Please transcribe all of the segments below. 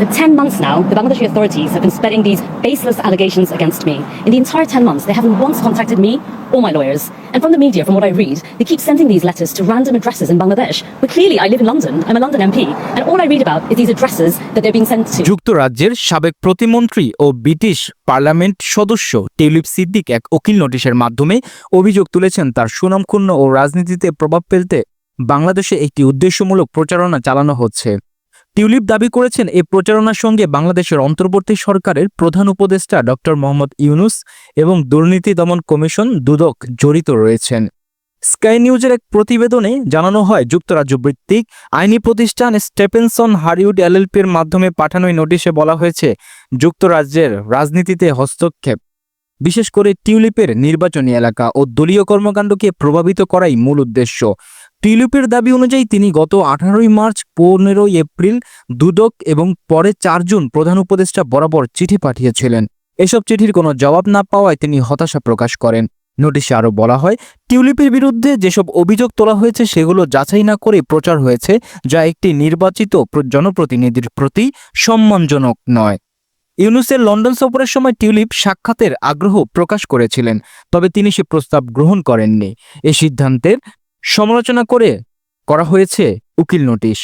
that 10 months now, the Bangladeshi authorities have been spreading these baseless allegations against me. In the entire 10 months, they haven't once contacted me or my lawyers. And from the media, from what I read, they keep sending these letters to random addresses in Bangladesh. But clearly, I live in London. I'm a London MP. And all I read about is these addresses that they're being sent to. যুক্তরাজ্যের সাবেক প্রতিমন্ত্রী ও British parliament সদস্য Tulip Siddiq এক উকিল নোটিশের মাধ্যমে অভিযোগ তুলেছেন তার সুনামক্ষুণ্ণ ও রাজনীতিতে প্রভাব ফেলতে বাংলাদেশে একটি উদ্দেশ্যমূলক প্রচারণা চালানো হচ্ছে টিউলিপ দাবি করেছেন এই প্রচারণার সঙ্গে বাংলাদেশের অন্তর্বর্তী সরকারের প্রধান উপদেষ্টা ডক্টর মোহাম্মদ ইউনুস এবং দুর্নীতি দমন কমিশন দুদক জড়িত রয়েছেন। স্কাই নিউজের এক প্রতিবেদনে জানানো হয়, যুক্তরাজ্য ভিত্তিক আইনি প্রতিষ্ঠান স্টেপেনসন হারিউড এলএলপির মাধ্যমে পাঠানো নোটিশে বলা হয়েছে, যুক্তরাজ্যের রাজনীতিতে হস্তক্ষেপ। বিশেষ করে টিউলিপের নির্বাচনী এলাকা ও দলীয় কর্মকাণ্ডকে প্রভাবিত করাই মূল উদ্দেশ্য। টিউলিপের দাবি অনুযায়ী তিনি গত আঠারোই মার্চ পনেরোই এপ্রিল, দুদক এবং পরে চারজন প্রধান উপদেষ্টা বরাবর চিঠি পাঠিয়েছিলেন। এসব চিঠির কোনো জবাব না পাওয়ায় তিনি হতাশা প্রকাশ করেন। নোটিশে আরও বলা হয়, টিউলিপের বিরুদ্ধে যেসব অভিযোগ তোলা হয়েছে সেগুলো যাচাই না করে প্রচার হয়েছে, যা একটি নির্বাচিত জনপ্রতিনিধির প্রতি সম্মানজনক নয়। ইউনুসের লন্ডন সফরের সময় টিউলিপ সাক্ষাতের আগ্রহ প্রকাশ করেছিলেন, তবে তিনি সে প্রস্তাব গ্রহণ করেননি। এ সিদ্ধান্তের সমালোচনা করে করা হয়েছে উকিল নোটিশ।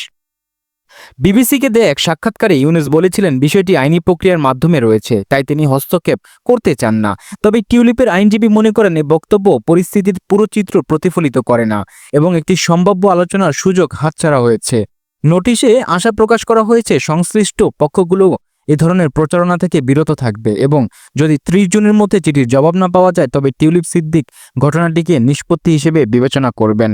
বিবিসিকে দেয়া এক সাক্ষাৎকারে ইউনুস বলেছিলেন, বিষয়টি আইনি প্রক্রিয়ার মাধ্যমে রয়েছে, তাই তিনি হস্তক্ষেপ করতে চান না। তবে টিউলিপের আইনজীবী মনে করেন এই বক্তব্য পরিস্থিতির পুরো চিত্র প্রতিফলিত করে না এবং একটি সম্ভাব্য আলোচনার সুযোগ হাতছাড়া হয়েছে। নোটিশে আশা প্রকাশ করা হয়েছে, সংশ্লিষ্ট পক্ষগুলো এ ধরনের প্রচারণা থেকে বিরত থাকবে এবং যদি ত্রিশ জনের মধ্যে চিঠির জবাব না পাওয়া যায়, তবে টিউলিপ সিদ্দিক ঘটনাটিকে নিষ্পত্তি হিসেবে বিবেচনা করবেন।